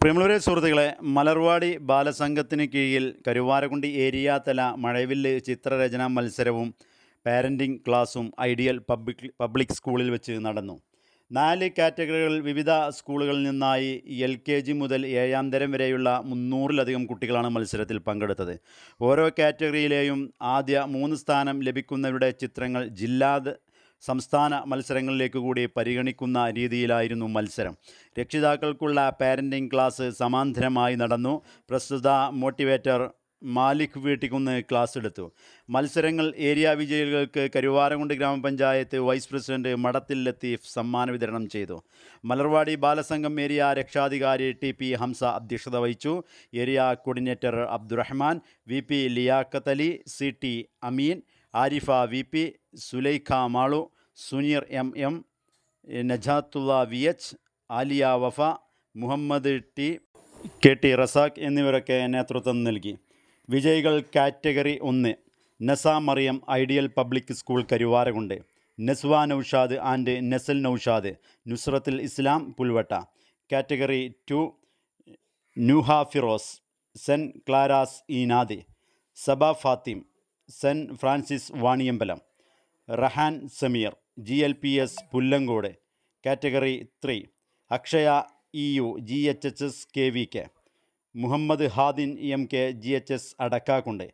പ്രിയമുള്ളവരെ സുഹൃത്തുക്കളെ മലർവാടി ബാലസംഘത്തിന് കീഴിൽ കരുവാരക്കുണ്ടി ഏരിയ തല മഴവില്ല് ചിത്രരചനാ മത്സരവും പാരന്റിംഗ് ക്ലാസും ഐഡിയൽ പബ്ലിക് പബ്ലിക് സ്കൂളിൽ വെച്ച് നടന്നു. നാല് കാറ്റഗറികളിൽ വിവിധ സ്കൂളുകളിൽ നിന്നായി എൽ കെ ജി മുതൽ ഏഴാം തരം വരെയുള്ള മുന്നൂറിലധികം കുട്ടികളാണ് മത്സരത്തിൽ പങ്കെടുത്തത്. ഓരോ കാറ്റഗറിയിലെയും ആദ്യ മൂന്ന് സ്ഥാനം ലഭിക്കുന്നവരുടെ ചിത്രങ്ങൾ ജില്ലാ സംസ്ഥാന മത്സരങ്ങളിലേക്ക് കൂടി പരിഗണിക്കുന്ന രീതിയിലായിരുന്നു മത്സരം. രക്ഷിതാക്കൾക്കുള്ള പാരന്റിംഗ് ക്ലാസ് സമാന്തരമായി നടന്നു. പ്രസ്തുത മോട്ടിവേറ്റർ മാലിക് വീട്ടിക്കുന്ന് ക്ലാസ് എടുത്തു. മത്സരങ്ങൾ ഏരിയ വിജയികൾക്ക് കരുവാരകുണ്ട് ഗ്രാമപഞ്ചായത്ത് വൈസ് പ്രസിഡന്റ് മടത്തിൽ ലത്തീഫ് സമ്മാന വിതരണം ചെയ്തു. മലർവാടി ബാലസംഘം ഏരിയ രക്ഷാധികാരി ടി പി ഹംസ അധ്യക്ഷത വഹിച്ചു. Area coordinator Abdurahman V P Liyaqat Ali C T Ameen Arifa V P Sulaikha Malu Suneer M M Najathulla V H Aliya Wafa Muhammad T K T Razak എന്നിവരൊക്കെ നേതൃത്വം നൽകി. വിജയികൾ category ഒന്ന് Nasa Mariyam ideal public school Karuvarakundu Naswa Naushad and Nasal Naushad Nusrathul Islam Pulvetta. Category two Nuha Firoz saint Clara's Inadi Saba Fathim saint Francis Vaniyambalam. Rahan Sameer G L P S Pullankode category three. Akshaya E U G H H S K V K. Muhammad Hadin M K G H S Adakkakundu.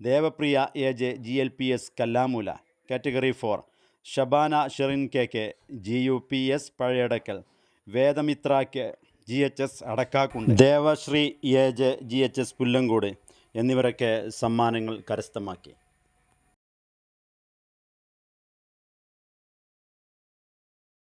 Devapriya A J G L P S Kallamoola. Category four. Shabana Sherin K K G U P S Pazhayadakkal. Vedamithra K G H S Adakkakundu. Devasree A J G H S Pullankode എന്നിവരൊക്കെ സമ്മാനങ്ങൾ കരസ്ഥമാക്കി.